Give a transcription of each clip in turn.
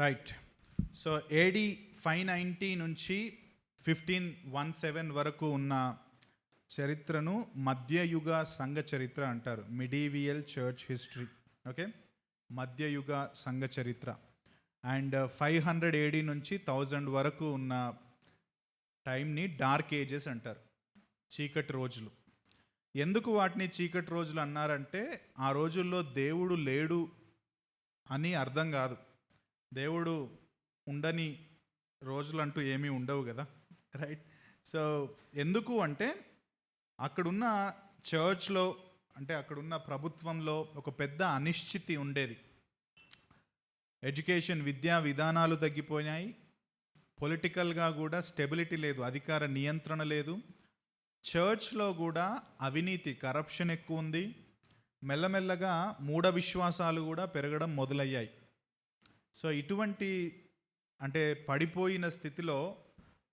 Right so AD five ninety నుంచి fifteen one seven వరకు ఉన్న చరిత్రను మధ్యయుగ సంఘ చరిత్ర అంటారు. మిడీవియల్ చర్చ్ హిస్టరీ ఓకే మధ్యయుగ సంఘ చరిత్ర. అండ్ ఫైవ్ హండ్రెడ్ ఏడీ నుంచి థౌజండ్ వరకు ఉన్న టైంని డార్క్ ఏజెస్ అంటారు. చీకటి రోజులు. ఎందుకు వాటిని చీకటి రోజులు అన్నారంటే ఆ రోజుల్లో దేవుడు లేడు అని అర్థం కాదు. దేవుడు ఉండని రోజులు అంటూ ఏమీ ఉండవు కదా రైట్ సో ఎందుకు అంటే అక్కడున్న చర్చ్లో అంటే అక్కడున్న ప్రభుత్వంలో ఒక పెద్ద అనిశ్చితి ఉండేది. ఎడ్యుకేషన్ విద్యా విధానాలు తగ్గిపోయాయి పొలిటికల్గా కూడా స్టెబిలిటీ లేదు అధికార నియంత్రణ లేదు. చర్చ్లో కూడా అవినీతి కరప్షన్ ఎక్కువ ఉంది మెల్లమెల్లగా మూఢ విశ్వాసాలు కూడా పెరగడం మొదలయ్యాయి. సో ఇటువంటి అంటే పడిపోయిన స్థితిలో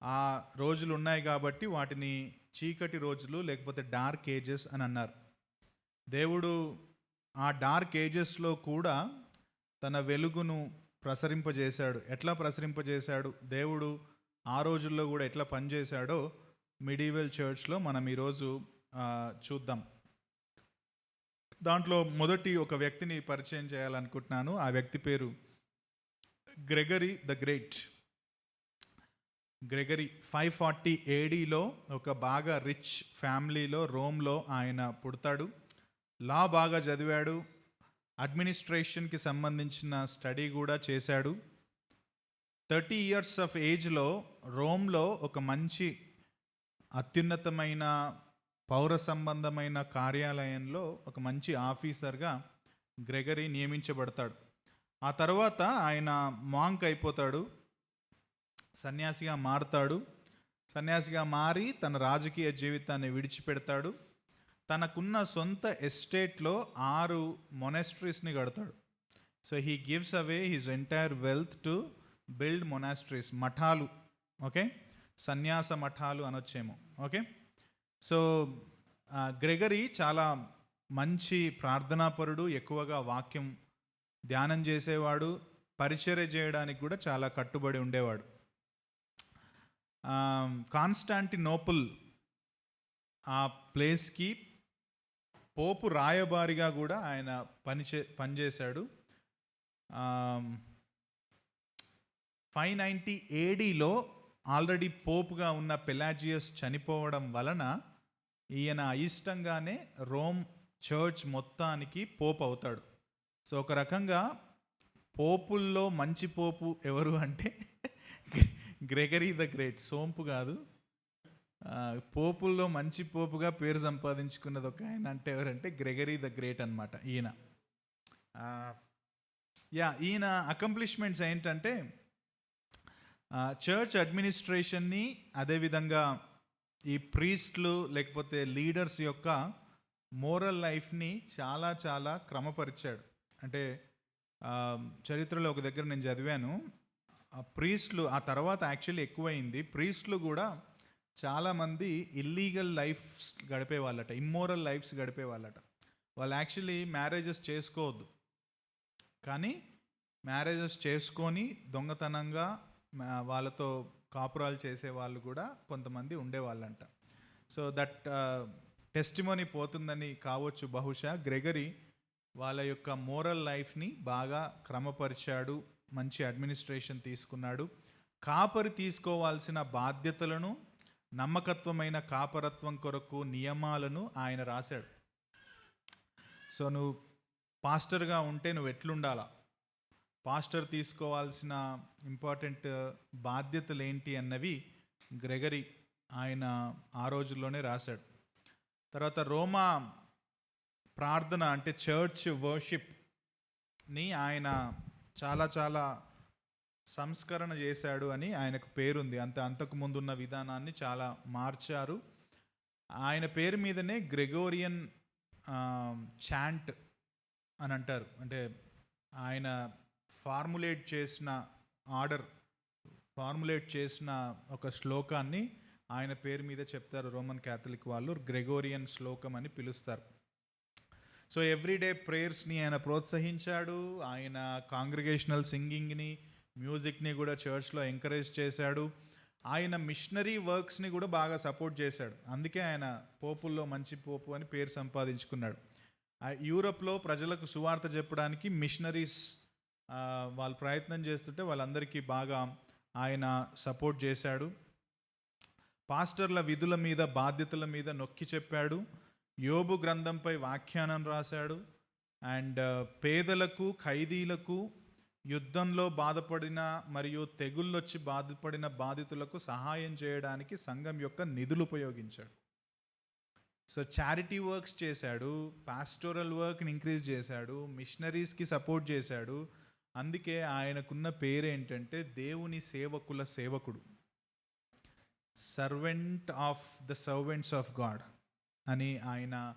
ఆ రోజులు ఉన్నాయి కాబట్టి వాటిని చీకటి రోజులు లేకపోతే డార్క్ ఏజెస్ అని అన్నారు. దేవుడు ఆ డార్క్ ఏజెస్లో కూడా తన వెలుగును ప్రసరింపజేశాడు. ఎట్లా ప్రసరింపజేశాడు? దేవుడు ఆ రోజుల్లో కూడా ఎట్లా పనిచేశాడో మిడీవెల్ చర్చ్లో మనం ఈరోజు చూద్దాం. దాంట్లో మొదటి ఒక వ్యక్తిని పరిచయం చేయాలనుకుంటున్నాను. ఆ వ్యక్తి పేరు Gregory the Great Gregory five forty ఏడీలో ఒక బాగా రిచ్ ఫ్యామిలీలో రోమ్లో ఆయన పుడతాడు. లా బాగా చదివాడు. అడ్మినిస్ట్రేషన్కి సంబంధించిన స్టడీ కూడా చేశాడు. థర్టీ ఇయర్స్ ఆఫ్ ఏజ్లో రోమ్లో ఒక మంచి అత్యున్నతమైన పౌర సంబంధమైన కార్యాలయంలో ఒక మంచి ఆఫీసర్గా గ్రెగరీ నియమించబడతాడు. ఆ తర్వాత ఆయన మాంక్ అయిపోతాడు సన్యాసిగా మారుతాడు. సన్యాసిగా మారి తన రాజకీయ జీవితాన్ని విడిచిపెడతాడు. తనకున్న సొంత ఎస్టేట్లో ఆరు మొనాస్ట్రీస్ని కడతాడు. So he gives away his entire wealth to build monasteries మఠాలు. Okay? సన్యాస మఠాలు అనొచ్చేమో. ఓకే? సో గ్రెగరీ చాలా మంచి ప్రార్థనాపరుడు ఎక్కువగా వాక్యం ధ్యానం చేసేవాడు పరిచర్య చేయడానికి కూడా చాలా కట్టుబడి ఉండేవాడు. కాన్స్టాంటినోపుల్ ఆ ప్లేస్కి పోపు రాయబారిగా కూడా ఆయన పనిచే పనిచేశాడు. ఫైవ్ నైంటీ ఏడీలో ఆల్రెడీ పోపుగా ఉన్న పెలాజియస్ చనిపోవడం వలన ఈయన అయిష్టంగానే రోమ్ చర్చ్ మొత్తానికి పోపు అవుతాడు. సో ఒక రకంగా పోపుల్లో మంచి పోపు ఎవరు అంటే గ్రెగరీ ద గ్రేట్ సోంపు కాదు. పోపుల్లో మంచి పోపుగా పేరు సంపాదించుకున్నది ఒక ఆయన అంటే ఎవరంటే గ్రెగరీ ద గ్రేట్ అనమాట ఈయన. యా ఈయన అకంప్లిష్మెంట్స్ ఏంటంటే చర్చ్ అడ్మినిస్ట్రేషన్ని అదేవిధంగా ఈ ప్రీస్ట్లు లేకపోతే లీడర్స్ యొక్క మోరల్ లైఫ్ని చాలా చాలా క్రమపరిచాడు. అంటే చరిత్రలో ఒక దగ్గర నేను చదివాను. ఆ ప్రీస్ట్లు ఆ తర్వాత యాక్చువల్లీ ఎక్కువైంది. ప్రీస్ట్లు కూడా చాలామంది ఇల్లీగల్ లైఫ్స్ గడిపే వాళ్ళట ఇమ్మోరల్ లైఫ్స్ గడిపే వాళ్ళట వాళ్ళు యాక్చువల్లీ మ్యారేజెస్ చేసుకోవద్దు. కానీ మ్యారేజెస్ చేసుకొని దొంగతనంగా వాళ్ళతో కాపురాలు చేసే వాళ్ళు కూడా కొంతమంది ఉండేవాళ్ళంట. సో దట్ టెస్టిమోనీ పోతుందని కావచ్చు బహుశా. గ్రెగరీ వాళ్ళ యొక్క మోరల్ లైఫ్ని బాగా క్రమపరిచాడు మంచి అడ్మినిస్ట్రేషన్ తీసుకున్నాడు. కాపరి తీసుకోవాల్సిన బాధ్యతలను నమ్మకత్వమైన కాపరత్వం కొరకు నియమాలను ఆయన రాశాడు. సో నువ్వు పాస్టర్గా ఉంటే నువ్వు ఎట్లుండాలా? పాస్టర్ తీసుకోవాల్సిన ఇంపార్టెంట్ బాధ్యతలు ఏంటి అన్నవి గ్రెగరీ ఆయన ఆ రోజుల్లోనే రాశాడు. తర్వాత రోమా ప్రార్థన అంటే చర్చ్ వర్షిప్ని ఆయన చాలా చాలా సంస్కరణ చేశాడు అని ఆయనకు పేరుంది. అంత అంతకు ముందున్న విధానాన్ని చాలా మార్చారు. ఆయన పేరు మీదనే గ్రెగోరియన్ చాంట్ అని అంటారు. అంటే ఆయన ఫార్ములేట్ చేసిన ఆర్డర్ ఫార్ములేట్ చేసిన ఒక శ్లోకాన్ని ఆయన పేరు మీద చెప్తారు. రోమన్ క్యాథలిక్ వాళ్ళు గ్రెగోరియన్ శ్లోకం అని పిలుస్తారు. సో ఎవ్రీడే ప్రేయర్స్ని ఆయన ప్రోత్సహించాడు. ఆయన కాంగ్రిగేషనల్ సింగింగ్ని మ్యూజిక్ని కూడా చర్చ్లో ఎంకరేజ్ చేశాడు. ఆయన మిషనరీ వర్క్స్ని కూడా బాగా సపోర్ట్ చేశాడు. అందుకే ఆయన పోపుల్లో మంచి పోపు అని పేరు సంపాదించుకున్నాడు. యూరప్లో ప్రజలకు సువార్త చెప్పడానికి మిషనరీస్ వాళ్ళు ప్రయత్నం చేస్తుంటే వాళ్ళందరికీ బాగా ఆయన సపోర్ట్ చేశాడు. పాస్టర్ల విధుల మీద బాధ్యతల మీద నొక్కి చెప్పాడు. యోబు గ్రంథంపై వ్యాఖ్యానం రాశాడు. అండ్ uh, పేదలకు ఖైదీలకు యుద్ధంలో బాధపడిన మరియు తెగుళ్ళొచ్చి బాధపడిన బాధితులకు సహాయం చేయడానికి సంఘం యొక్క నిధులు ఉపయోగించాడు. సో చారిటీ వర్క్స్ చేశాడు పాస్టోరల్ వర్క్ని ఇంక్రీజ్ చేశాడు మిషనరీస్కి సపోర్ట్ చేశాడు. అందుకే ఆయనకున్న పేరేంటంటే దేవుని సేవకుల సేవకుడు. Servant of the servants of God అని ఆయన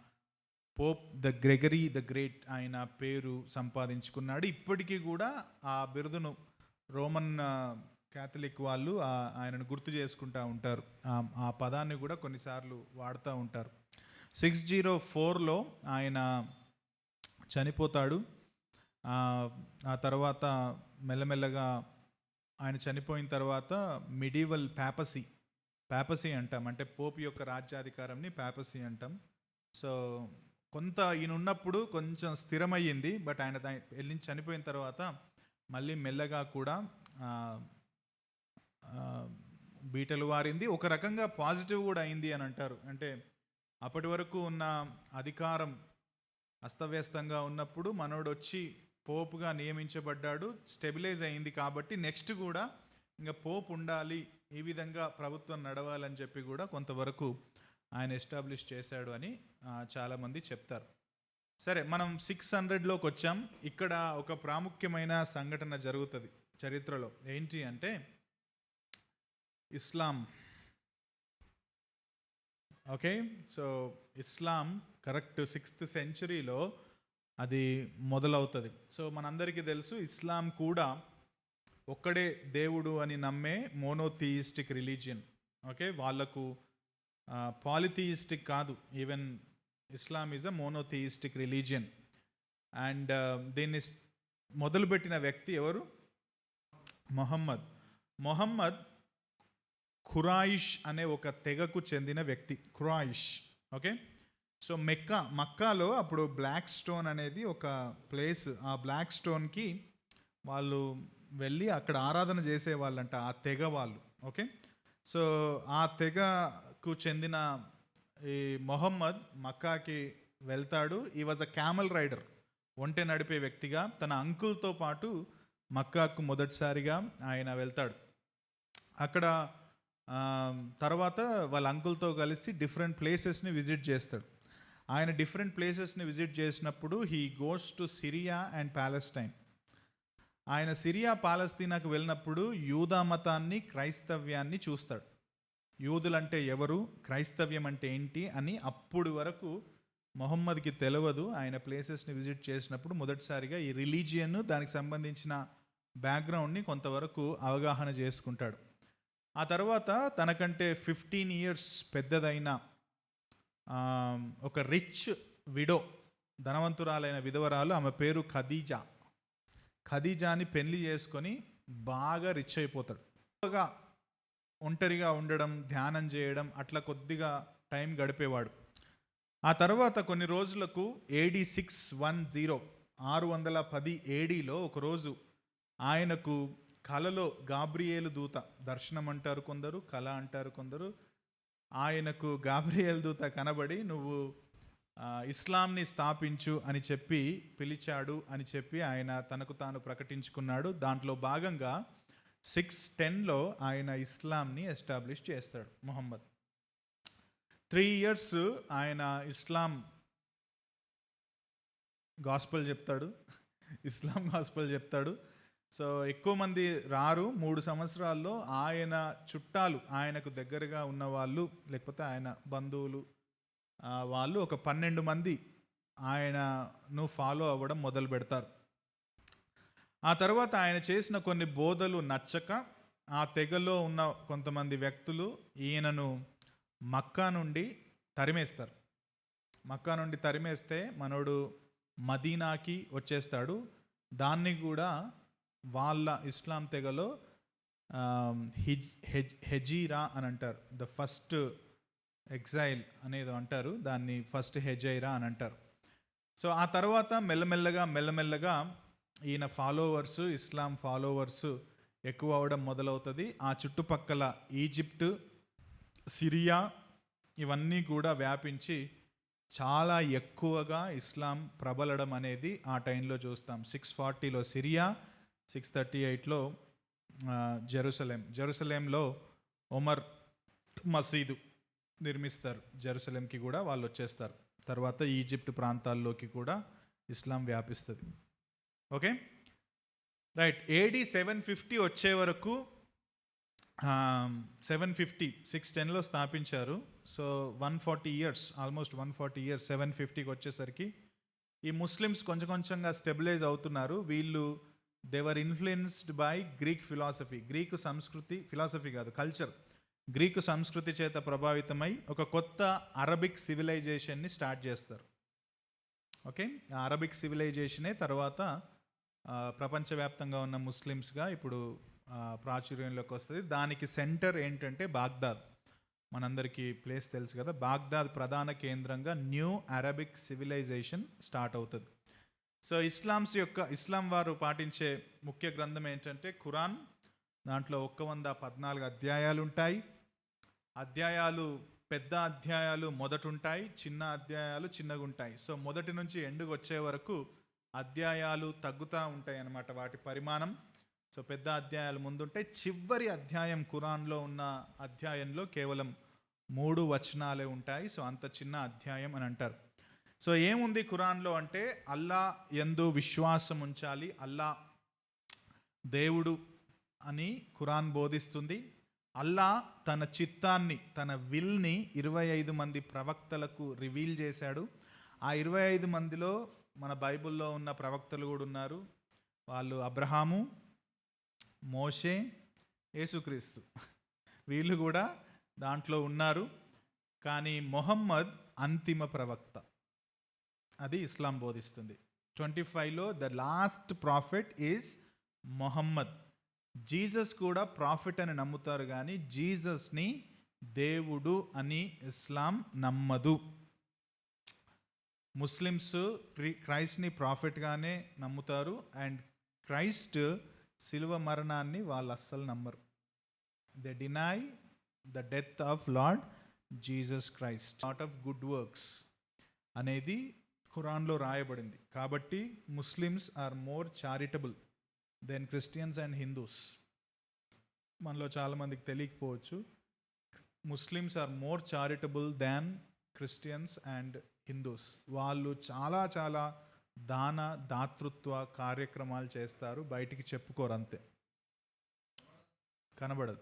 Pope the Gregory the Great ఆయన పేరు సంపాదించుకున్నాడు. ఇప్పటికీ కూడా ఆ బిరుదును రోమన్ క్యాథలిక్ వాళ్ళు ఆయనను గుర్తు చేసుకుంటూ ఉంటారు. ఆ- పదాన్ని కూడా కొన్నిసార్లు వాడుతూ ఉంటారు. సిక్స్ జీరో ఫోర్లో ఆయన చనిపోతాడు. ఆ ఆ తర్వాత మెల్లమెల్లగా ఆయన చనిపోయిన తర్వాత మిడివల్ ప్యాపసీ ప్యాపసీ అంటాం. అంటే పోప్ యొక్క రాజ్యాధికారంని ప్యాపసీ అంటాం. సో కొంత ఈయన ఉన్నప్పుడు కొంచెం స్థిరమయ్యింది. బట్ ఆయన వెళ్ళి చనిపోయిన తర్వాత మళ్ళీ మెల్లగా కూడా బీటలు వారింది. ఒక రకంగా పాజిటివ్ కూడా అయింది అని అంటారు. అంటే అప్పటి వరకు ఉన్న అధికారం అస్తవ్యస్తంగా ఉన్నప్పుడు మనోడు వచ్చి పోపుగా నియమించబడ్డాడు. స్టెబిలైజ్ అయింది కాబట్టి నెక్స్ట్ కూడా ఇంకా పోపు ఉండాలి ఈ విధంగా ప్రభుత్వం నడవాలని చెప్పి కూడా కొంతవరకు ఆయన ఎస్టాబ్లిష్ చేశాడు అని చాలామంది చెప్తారు. సరే మనం సిక్స్ హండ్రెడ్లోకి వచ్చాం. ఇక్కడ ఒక ప్రాముఖ్యమైన సంఘటన జరుగుతుంది చరిత్రలో. ఏంటి అంటే Islam. Okay so Islam correct sixth సెంచరీలో అది మొదలవుతుంది. సో మనందరికీ తెలుసు ఇస్లాం కూడా ఒక్కడే దేవుడు అని నమ్మే మోనోథియిస్టిక్ రిలీజియన్ ఓకే వాళ్ళకు పాలిథియిస్టిక్ కాదు. Even Islam is a monotheistic religion and దీన్ని మొదలుపెట్టిన వ్యక్తి ఎవరు? మొహమ్మద్. మొహమ్మద్ ఖురాయిష్ అనే ఒక తెగకు చెందిన వ్యక్తి. ఖురాయిష్. ఓకే సో మెక్కా మక్కాలో అప్పుడు బ్లాక్ స్టోన్ అనేది ఒక ప్లేస్. ఆ బ్లాక్ స్టోన్కి వాళ్ళు వెళ్ళి అక్కడ ఆరాధన చేసే వాళ్ళంట ఆ తెగ వాళ్ళు ఓకే? సో ఆ తెగకు చెందిన ఈ మొహమ్మద్ మక్కాకి వెళ్తాడు. ఈ వాజ్ అ క్యామల్ రైడర్ ఒంటె నడిపే వ్యక్తిగా తన అంకుల్తో పాటు మక్కాకు మొదటిసారిగా ఆయన వెళ్తాడు. అక్కడ తర్వాత వాళ్ళ అంకుల్తో కలిసి డిఫరెంట్ ప్లేసెస్ని విజిట్ చేస్తాడు. ఆయన డిఫరెంట్ ప్లేసెస్ని విజిట్ చేసినప్పుడు he goes to Syria and Palestine ఆయన సిరియా పాలస్తీనాకు వెళ్ళినప్పుడు యూదా మతాన్ని క్రైస్తవ్యాన్ని చూస్తాడు. యూదులంటే ఎవరు క్రైస్తవ్యం అంటే ఏంటి అని అప్పుడు వరకు మొహమ్మద్కి తెలియదు ఆయన ప్లేసెస్ని విజిట్ చేసినప్పుడు మొదటిసారిగా ఈ రిలీజియన్ దానికి సంబంధించిన బ్యాక్గ్రౌండ్ని కొంతవరకు అవగాహన చేసుకుంటాడు. ఆ తర్వాత తనకంటే ఫిఫ్టీన్ ఇయర్స్ పెద్దదైన ఒక రిచ్ విడో ధనవంతురాలైన విధవరాలు ఆమె పేరు ఖదీజా. ఖదీజాని పెళ్ళి చేసుకొని బాగా రిచ్ అయిపోతాడు. బాగా ఒంటరిగా ఉండడం ధ్యానం చేయడం అట్లా కొద్దిగా టైం గడిపేవాడు. ఆ తర్వాత కొన్ని రోజులకు ఏడీ సిక్స్ వన్ జీరో ఆరు వందల పది ఏడీలో ఒకరోజు ఆయనకు కలలో గాబ్రియేలు దూత దర్శనం అంటారు కొందరు కళ అంటారు కొందరు ఆయనకు గాబ్రియేల్ దూత కనబడి నువ్వు ఇస్లాంని స్థాపించు అని చెప్పి పిలిచాడు అని చెప్పి ఆయన తనకు తాను ప్రకటించుకున్నాడు. దాంట్లో భాగంగా సిక్స్ టెన్లో ఆయన ఇస్లాంని ఎస్టాబ్లిష్ చేస్తాడు మొహమ్మద్. త్రీ ఇయర్స్ ఆయన ఇస్లాం గాస్పల్ చెప్తాడు. ఇస్లాం గాస్పల్ చెప్తాడు. సో ఎక్కువ మంది రారు. మూడు సంవత్సరాల్లో ఆయన చుట్టాలు ఆయనకు దగ్గరగా ఉన్న వాళ్ళు లేకపోతే ఆయన బంధువులు వాళ్ళు ఒక పన్నెండు మంది ఆయనను ఫాలో అవ్వడం మొదలు పెడతారు. ఆ తర్వాత ఆయన చేసిన కొన్ని బోధలు నచ్చక ఆ తెగలో ఉన్న కొంతమంది వ్యక్తులు ఈయనను మక్కా నుండి తరిమేస్తారు. మక్కా నుండి తరిమేస్తే మనోడు మదీనాకి వచ్చేస్తాడు. దాన్ని కూడా వాళ్ళ ఇస్లాం తెగలో హిజ్ హెజ్ హెజీరా అని అంటారు. ద ఫస్ట్ ఎగ్జైల్ అనేది అంటారు దాన్ని ఫస్ట్ హెజైరా అని అంటారు. సో ఆ తర్వాత మెల్లమెల్లగా మెల్లమెల్లగా ఈయన ఫాలోవర్స్ ఇస్లాం ఫాలోవర్స్ ఎక్కువ అవడం మొదలవుతుంది. ఆ చుట్టుపక్కల ఈజిప్ట్ సిరియా ఇవన్నీ కూడా వ్యాపించి చాలా ఎక్కువగా ఇస్లాం ప్రబలడం అనేది ఆ టైంలో చూస్తాం. సిక్స్ ఫార్టీలో సిరియా సిక్స్ థర్టీ ఎయిట్లో జెరూసలేం. జెరూసలేంలో ఒమర్ మసీదు. నిర్మిస్తారు. జెరూసలంకి కూడా వాళ్ళు వచ్చేస్తారు. తర్వాత ఈజిప్ట్ ప్రాంతాల్లోకి కూడా ఇస్లాం వ్యాపిస్తుంది. Okay? Right. AD seven fifty వచ్చే వరకు సెవెన్ ఫిఫ్టీ సిక్స్ టెన్లో స్థాపించారు. So one forty years almost one forty years seven ఫిఫ్టీకి వచ్చేసరికి ఈ ముస్లిమ్స్ కొంచెం కొంచెంగా స్టెబిలైజ్ అవుతున్నారు. వీళ్ళు they were influenced by Greek philosophy Greek సంస్కృతి ఫిలాసఫీ కాదు కల్చర్ గ్రీకు సంస్కృతి చేత ప్రభావితమై ఒక కొత్త అరబిక్ సివిలైజేషన్ని స్టార్ట్ చేస్తారు. ఓకే? ఆ అరబిక్ సివిలైజేషనే తర్వాత ప్రపంచవ్యాప్తంగా ఉన్న ముస్లిమ్స్గా ఇప్పుడు ప్రాచుర్యంలోకి వస్తుంది. దానికి సెంటర్ ఏంటంటే బాగ్దాద్. మనందరికీ ప్లేస్ తెలుసు కదా. బాగ్దాద్ ప్రధాన కేంద్రంగా న్యూ అరబిక్ సివిలైజేషన్ స్టార్ట్ అవుతుంది. సో ఇస్లాంస్ యొక్క ఇస్లాం వారు పాటించే ముఖ్య గ్రంథం ఏంటంటే ఖురాన్. దాంట్లో ఒక్క వంద పద్నాలుగు అధ్యాయాలు ఉంటాయి అధ్యాయాలు పెద్ద అధ్యాయాలు మొదటుంటాయి చిన్న అధ్యాయాలు చిన్నగా ఉంటాయి సో మొదటి నుంచి ఎండుకు వచ్చే వరకు అధ్యాయాలు తగ్గుతూ ఉంటాయి అన్నమాట వాటి పరిమాణం. సో పెద్ద అధ్యాయాలు ముందుంటే చివరి అధ్యాయం ఖురాన్లో ఉన్న అధ్యాయంలో కేవలం మూడు వచనాలే ఉంటాయి. సో అంత చిన్న అధ్యాయం అని అంటారు. సో ఏముంది ఖురాన్లో అంటే అల్లా ఎందు విశ్వాసం ఉంచాలి. అల్లా దేవుడు అని ఖురాన్ బోధిస్తుంది. అల్లా తన చిత్తాన్ని తన విల్ని ఇరవై ఐదు మంది ప్రవక్తలకు రివీల్ చేశాడు. ఆ ఇరవై ఐదు మందిలో మన బైబిల్లో ఉన్న ప్రవక్తలు కూడా ఉన్నారు. వాళ్ళు అబ్రహాము మోషే యేసుక్రీస్తు. వీళ్ళు కూడా దాంట్లో ఉన్నారు. కానీ మొహమ్మద్ అంతిమ ప్రవక్త. అది ఇస్లాం బోధిస్తుంది. ట్వంటీ ఫైవ్లో the last prophet is Muhammad. Jesus కూడా ప్రాఫిట్ అని నమ్ముతారు కానీ జీసస్ని దేవుడు అని ఇస్లాం నమ్మదు. ముస్లిమ్స్ ప్రి క్రైస్ట్ని ప్రాఫిట్గానే నమ్ముతారు అండ్ క్రైస్ట్ శిలువ మరణాన్ని వాళ్ళు అస్సలు నమ్మరు. They deny the death of Lord Jesus Christ lot of good works అనేది ఖురాన్లో రాయబడింది. కాబట్టి Muslims are more charitable then Christians and Hindus మనలో చాలామందికి తెలియకపోవచ్చు. Muslims are more charitable than Christians and Hindus వాళ్ళు చాలా చాలా దాన దాతృత్వ కార్యక్రమాలు చేస్తారు. బయటికి చెప్పుకోరు అంతే. కనబడదు.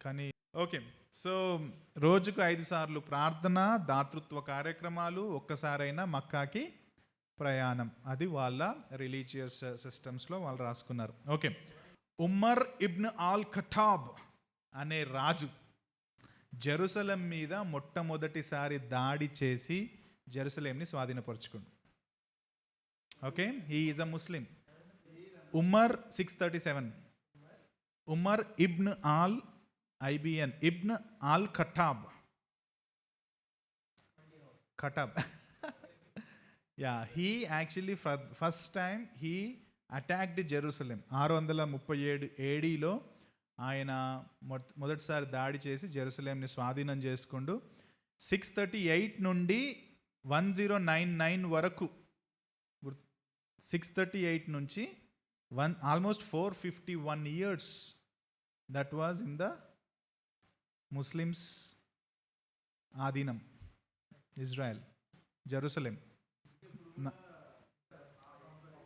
కానీ ఓకే. సో రోజుకు ఐదు సార్లు ప్రార్థన దాతృత్వ కార్యక్రమాలు ఒక్కసారైనా మక్కాకి ప్రయాణం. అది వాళ్ళ రిలీజియస్ సిస్టమ్స్లో వాళ్ళు రాసుకున్నారు. Okay. Umar ibn al Khattab అనే రాజు జెరూసలం మీద మొట్టమొదటిసారి దాడి చేసి జెరూసలేంని స్వాధీనపరుచుకుండు. Okay. He is a Muslim. Umar six thirty seven. Umar ibn al IBN ibn al Khattab Khattab yeah he actually first time he attacked Jerusalem ఆరు వందల ముప్పై ఏడు ఏడీలో ఆయన మొదటిసారి దాడి చేసి జెరూసలేంని స్వాధీనం చేసుకుంటూ సిక్స్ థర్టీ ఎయిట్ నుండి వన్ జీరో నైన్ నైన్ వరకు సిక్స్ థర్టీ ఎయిట్ నుంచి one almost four fifty one years that was in the Muslims ఆధీనం Israel Jerusalem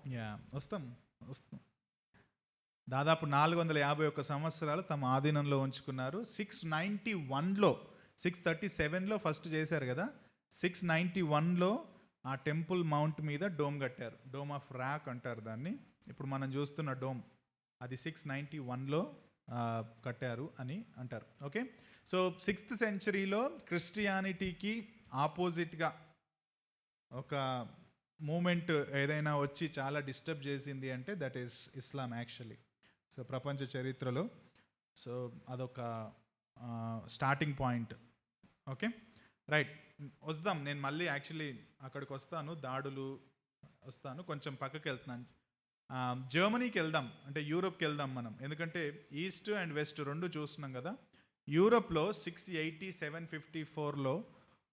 yeah వస్తాం వస్తాం. దాదాపు నాలుగు వందల యాభై ఒక్క సంవత్సరాలు తమ ఆధీనంలో ఉంచుకున్నారు. సిక్స్ నైంటీ వన్లో సిక్స్ థర్టీ సెవెన్లో ఫస్ట్ చేశారు కదా? సిక్స్ నైంటీ వన్లో ఆ టెంపుల్ మౌంట్ మీద డోమ్ కట్టారు. డోమ్ ఆఫ్ ర్యాక్ అంటారు దాన్ని. ఇప్పుడు మనం చూస్తున్న డోమ్ అది సిక్స్ నైంటీ వన్లో కట్టారు అని అంటారు. ఓకే? సో సిక్స్త్ సెంచరీలో క్రిస్టియానిటీకి ఆపోజిట్గా ఒక మూమెంట్ ఏదైనా వచ్చి చాలా డిస్టర్బ్ చేసింది అంటే that is Islam actually so ప్రపంచ చరిత్రలో సో అదొక స్టార్టింగ్ పాయింట్ ఓకే రైట్ వద్దాం నేను మళ్ళీ యాక్చువల్లీ అక్కడికి వస్తాను. దాడులు వస్తాను. కొంచెం పక్కకి వెళ్తున్నాను. జర్మనీకి వెళ్దాం. అంటే యూరోప్కి వెళ్దాం మనం. ఎందుకంటే ఈస్ట్ అండ్ వెస్ట్ రెండు చూస్తున్నాం కదా. యూరోప్లో సిక్స్ ఎయిటీ సెవెన్ ఫిఫ్టీ ఫోర్లో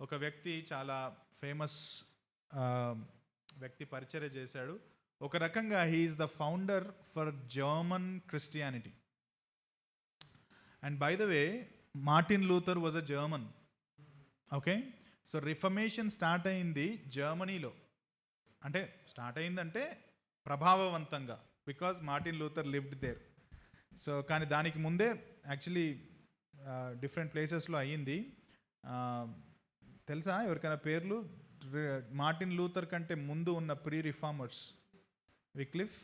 ఒక వ్యక్తి చాలా ఫేమస్ వ్యక్తి పరిచర్య చేశాడు. ఒక రకంగా he is the founder for German Christianity and by the way Martin Luther was a German okay so reformation start అయింది జర్మనీలో అంటే స్టార్ట్ అయిందంటే ప్రభావవంతంగా because Martin Luther lived there so కానీ దానికి ముందే యాక్చువల్లీ డిఫరెంట్ ప్లేసెస్లో అయ్యింది. Uh, తెలుసా ఎవరికైనా పేర్లు? మార్టిన్ లూథర్ కంటే ముందు ఉన్న pre reformers Wycliffe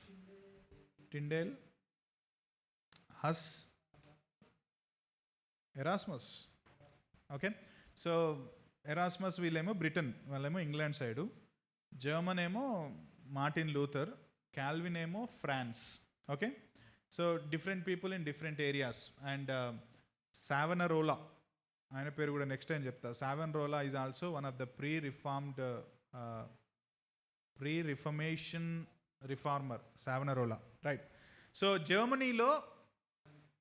Tyndale Hus Erasmus. Okay? So Erasmus వీళ్ళేమో బ్రిటన్ వాళ్ళేమో ఇంగ్లాండ్ సైడు. జర్మన్ ఏమో మార్టిన్ లూథర్ క్యాల్విన్ ఏమో France. Okay? So different people in different areas. And Savonarola. ఆయన పేరు కూడా నెక్స్ట్ టైం చెప్తా. Savonarola is also one of the pre reformed pre reformation reformer Savonarola right so జర్మనీలో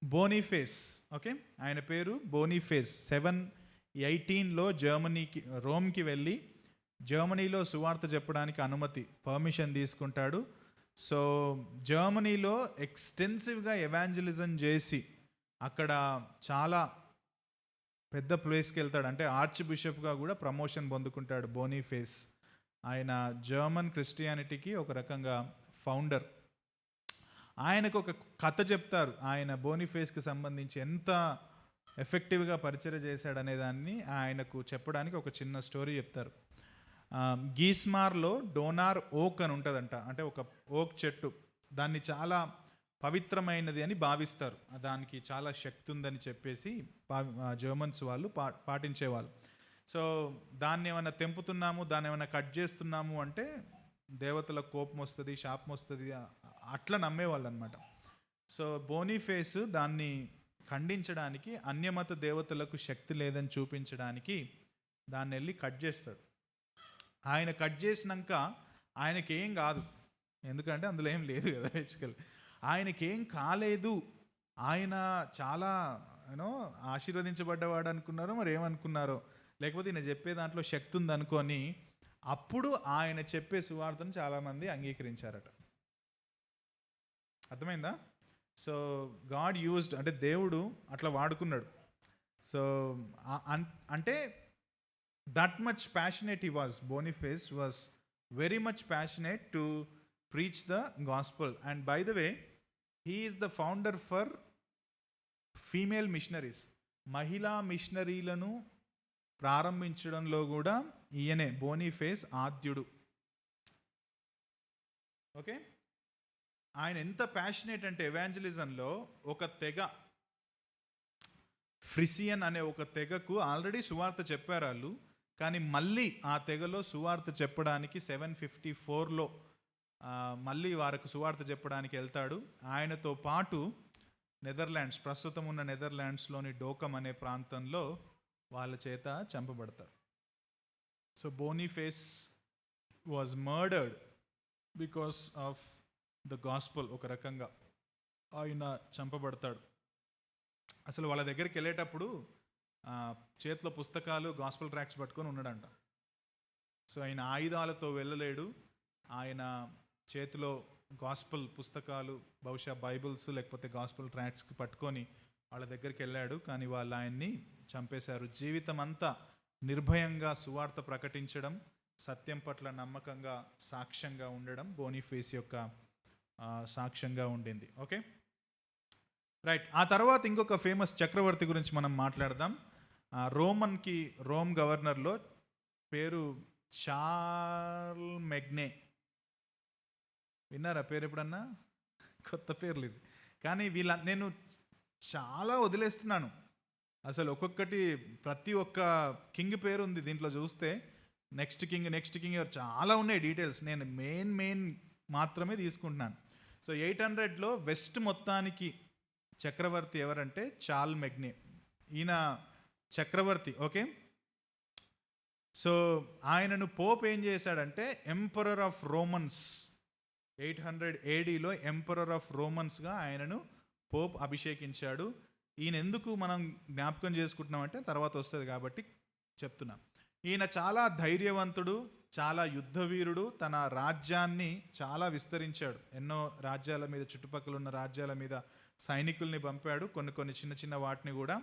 Boniface okay ఆయన పేరు బోనీఫేస్ seven ఎయిటీన్లో జర్మనీకి రోమ్కి వెళ్ళి జర్మనీలో సువార్త చెప్పడానికి అనుమతి పర్మిషన్ తీసుకుంటాడు. సో జర్మనీలో ఎక్స్టెన్సివ్గా ఎవాంజలిజం చేసి అక్కడ చాలా పెద్ద ప్లేస్కి వెళ్తాడు. అంటే ఆర్చ్ బిషప్గా కూడా ప్రమోషన్ పొందుకుంటాడు బోనీఫేస్ ఆయన జర్మన్ క్రిస్టియానిటీకి ఒక రకంగా ఫౌండర్ ఆయనకు ఒక కథ చెప్తారు. ఆయన బోనిఫేస్కి సంబంధించి ఎంత ఎఫెక్టివ్గా పరిచయం చేశాడనే దాన్ని ఆయనకు చెప్పడానికి ఒక చిన్న స్టోరీ చెప్తారు. గీస్మార్లో డోనార్ ఓక్ అని ఉంటుందంట. అంటే ఒక ఓక్ చెట్టు. దాన్ని చాలా పవిత్రమైనది అని భావిస్తారు. దానికి చాలా శక్తి ఉందని చెప్పేసి పా- జర్మన్స్ వాళ్ళు పా పాటించేవాళ్ళు. సో దాన్ని ఏమైనా తెంపుతున్నాము దాన్ని ఏమైనా కట్ చేస్తున్నాము అంటే దేవతలకు కోపం వస్తుంది శాపం వస్తుంది అట్లా నమ్మేవాళ్ళు అనమాట సో బోనీఫేస్ దాన్ని ఖండించడానికి అన్యమత దేవతలకు శక్తి లేదని చూపించడానికి దాన్ని వెళ్ళి కట్ చేస్తాడు. ఆయన కట్ చేసినాక ఆయనకి ఏం కాదు. ఎందుకంటే అందులో ఏం లేదు కదా బేసికల్ ఆయనకేం కాలేదు. ఆయన చాలా యూనో ఆశీర్వదించబడ్డవాడు అనుకున్నారో మరి ఏమనుకున్నారో. లేకపోతే ఈయన చెప్పే దాంట్లో శక్తి ఉందనుకొని అప్పుడు ఆయన చెప్పే సువార్తను చాలామంది అంగీకరించారట. అర్థమైందా? సో గాడ్ యూజ్డ్ అంటే దేవుడు అట్లా వాడుకున్నాడు. సో అన్- అంటే that much passionate he was Boniface was very much passionate to preach the gospel. And by the way he is the founder for female missionaries మహిళా మిషనరీలను ప్రారంభించడంలో కూడా ఈయనే బోనీఫేస్ ఆద్యుడు. ఓకే ఆయన ఎంత ప్యాషనేట్ అంటే ఎవాంజలిజంలో ఒక తెగ ఫ్రిసియన్ అనే ఒక తెగకు ఆల్రెడీ సువార్త చెప్పారు వాళ్ళు. కానీ మళ్ళీ ఆ తెగలో సువార్త చెప్పడానికి సెవెన్ ఫిఫ్టీ ఫోర్లో మళ్ళీ వారికి సువార్త చెప్పడానికి వెళ్తాడు. ఆయనతో పాటు నెదర్లాండ్స్ ప్రస్తుతం ఉన్న నెదర్లాండ్స్లోని డోకం అనే ప్రాంతంలో వాళ్ళ చేత చంపబడతారు. So Boniface was murdered because of the gospel ఒక రకంగా ఆయన చంపబడతాడు. అసలు వాళ్ళ దగ్గరికి వెళ్ళేటప్పుడు చేతిలో పుస్తకాలు గాస్పల్ ట్రాక్స్ పట్టుకొని ఉన్నాడంట. సో ఆయన ఆయుధాలతో వెళ్ళలేడు. ఆయన చేతిలో గాస్పల్ పుస్తకాలు బహుశా బైబిల్స్ లేకపోతే గాస్పల్ ట్రాక్స్కి పట్టుకొని వాళ్ళ దగ్గరికి వెళ్ళాడు. కానీ వాళ్ళు ఆయన్ని చంపేశారు. జీవితం అంతా నిర్భయంగా సువార్త ప్రకటించడం సత్యం పట్ల నమ్మకంగా సాక్ష్యంగా ఉండడం బోనీఫేస్ యొక్క సాక్ష్యంగా ఉండింది. ఓకే? రైట్. ఆ తర్వాత ఇంకొక ఫేమస్ చక్రవర్తి గురించి మనం మాట్లాడదాం. రోమన్కి రోమ్ గవర్నర్లో పేరు చార్ల్ మెగ్నే. విన్నారా పేరు ఎప్పుడన్నా? కొత్త పేర్లు ఇది. కానీ వీళ్ళ నేను చాలా వదిలేస్తున్నాను. అసలు ఒక్కొక్కటి ప్రతి ఒక్క కింగ్ పేరు ఉంది దీంట్లో చూస్తే. నెక్స్ట్ కింగ్ నెక్స్ట్ కింగ్ చాలా ఉన్నాయి డీటెయిల్స్ నేను మెయిన్ మెయిన్ మాత్రమే తీసుకుంటున్నాను. సో ఎయిట్ హండ్రెడ్లో వెస్ట్ మొత్తానికి చక్రవర్తి ఎవరంటే? చాల్ మెగ్నే ఈయన చక్రవర్తి ఓకే? సో ఆయనను పోప్ ఏం చేశాడంటే? Emperor of Romans eight hundred ఏడీలో emperor of రోమన్స్గా ఆయనను పోప్ అభిషేకించాడు. ఈయన ఎందుకు మనం జ్ఞాపకం చేసుకుంటున్నామంటే తర్వాత వస్తుంది కాబట్టి చెప్తున్నా. ఈయన చాలా ధైర్యవంతుడు చాలా యుద్ధవీరుడు తన రాజ్యాన్ని చాలా విస్తరించాడు. ఎన్నో రాజ్యాల మీద చుట్టుపక్కల ఉన్న రాజ్యాల మీద సైనికుల్ని పంపాడు. కొన్ని కొన్ని చిన్న చిన్న వాటిని కూడా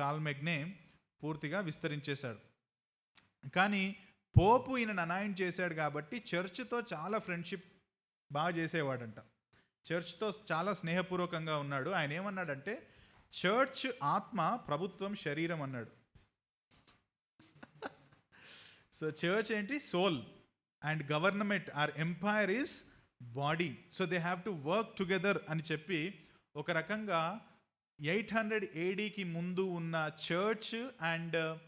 చాల్మెగ్నే పూర్తిగా విస్తరించేశాడు. కానీ పోపు ఈయన అనాయం చేశాడు కాబట్టి చర్చ్తో చాలా ఫ్రెండ్షిప్ బాగా చేసేవాడంట. చర్చ్తో చాలా స్నేహపూర్వకంగా ఉన్నాడు. ఆయన ఏమన్నాడంటే చర్చ్ ఆత్మ ప్రభుత్వం శరీరం అన్నాడు. సో చర్చ్ ఏంటి? Soul and government are empire is body. So they have to work together అని చెప్పి ఒక రకంగా ఎయిట్ హండ్రెడ్ ఏడీకి ముందు ఉన్న చర్చ్ అండ్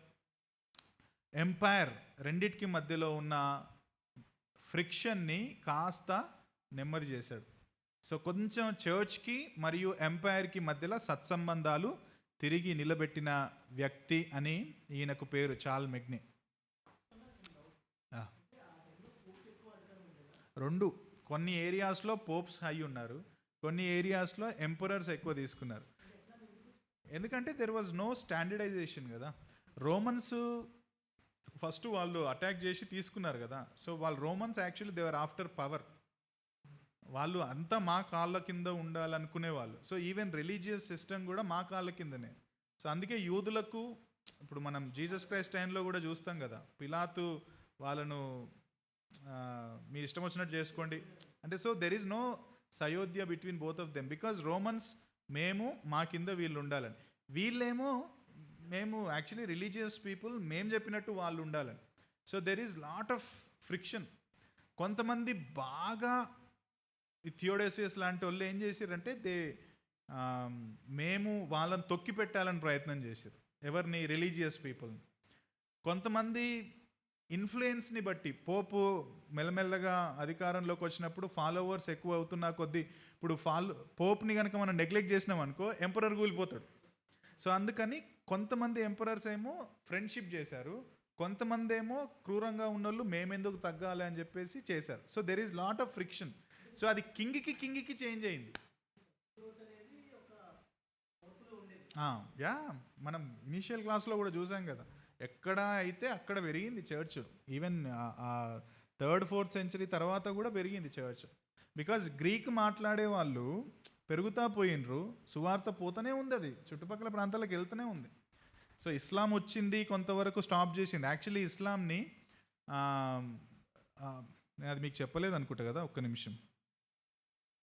ఎంపైర్ రెండిటికి మధ్యలో ఉన్న ఫ్రిక్షన్ని కాస్త నెమ్మది చేశాడు. సో కొంచెం చర్చ్కి మరియు ఎంపైర్కి మధ్యలో సత్సంబంధాలు తిరిగి నిలబెట్టిన వ్యక్తి అని ఈయనకు పేరు చాల్ మెగ్ని. రెండు కొన్ని ఏరియాస్లో పోప్స్ హై ఉన్నారు. కొన్ని ఏరియాస్లో ఎంపరర్స్ ఎక్కువ తీసుకున్నారు. ఎందుకంటే దెర్ వాజ్ నో స్టాండర్డైజేషన్ కదా. రోమన్స్ ఫస్ట్ వాళ్ళు అటాక్ చేసి తీసుకున్నారు కదా. సో వాళ్ళు Romans actually they were after power వాళ్ళు అంతా మా కాళ్ళ కింద ఉండాలనుకునే వాళ్ళు సో ఈవెన్ రిలీజియస్ సిస్టమ్ కూడా మా కాళ్ళ కిందనే. సో అందుకే యూదులకు ఇప్పుడు మనం జీసస్ క్రైస్ట్ టైంలో కూడా చూస్తాం కదా పిలాతు వాళ్ళను మీరు ఇష్టం వచ్చినట్టు చేసుకోండి. అంటే సో దెర్ ఈజ్ నో సయోధ్య between both of them because Romans మేము మా కింద వీళ్ళు ఉండాలని. వీళ్ళేమో మేము యాక్చువల్లీ రిలీజియస్ పీపుల్ మేము చెప్పినట్టు వాళ్ళు ఉండాలని. So there is lot of friction కొంతమంది బాగా ఈ థియోడోసియస్ లాంటి వాళ్ళు ఏం చేశారంటే దే మేము వాళ్ళని తొక్కి పెట్టాలని ప్రయత్నం చేశారు ఎవరిని రిలీజియస్ పీపుల్ని. కొంతమంది ఇన్ఫ్లుయెన్స్ని బట్టి పోపు మెల్లమెల్లగా అధికారంలోకి వచ్చినప్పుడు ఫాలోవర్స్ ఎక్కువ అవుతున్న కొద్దీ ఇప్పుడు ఫాలో పోప్ని కనుక మనం నెగ్లెక్ట్ చేసినాం అనుకో ఎంపరర్ కూలిపోతాడు. సో అందుకని కొంతమంది ఎంపరర్స్ ఏమో ఫ్రెండ్షిప్ చేశారు కొంతమంది ఏమో క్రూరంగా ఉన్నోళ్ళు మేమెందుకు తగ్గాలి అని చెప్పేసి చేశారు. So there is lot of friction so అది కింగ్కి కింగ్కి చేంజ్ అయింది. యా మనం ఇనీషియల్ క్లాస్లో కూడా చూసాం కదా. ఎక్కడ అయితే అక్కడ పెరిగింది church. Even third fourth century తర్వాత కూడా పెరిగింది చర్చ్. బికాజ్ గ్రీక్ మాట్లాడే వాళ్ళు పెరుగుతా పోయినరు సువార్త పోతూనే ఉంది అది. చుట్టుపక్కల ప్రాంతాలకు వెళ్తూనే ఉంది. సో ఇస్లాం వచ్చింది కొంతవరకు స్టాప్ చేసింది. యాక్చువల్లీ ఇస్లాంని నేను అది మీకు చెప్పలేదు అనుకుంటా కదా ఒక్క నిమిషం.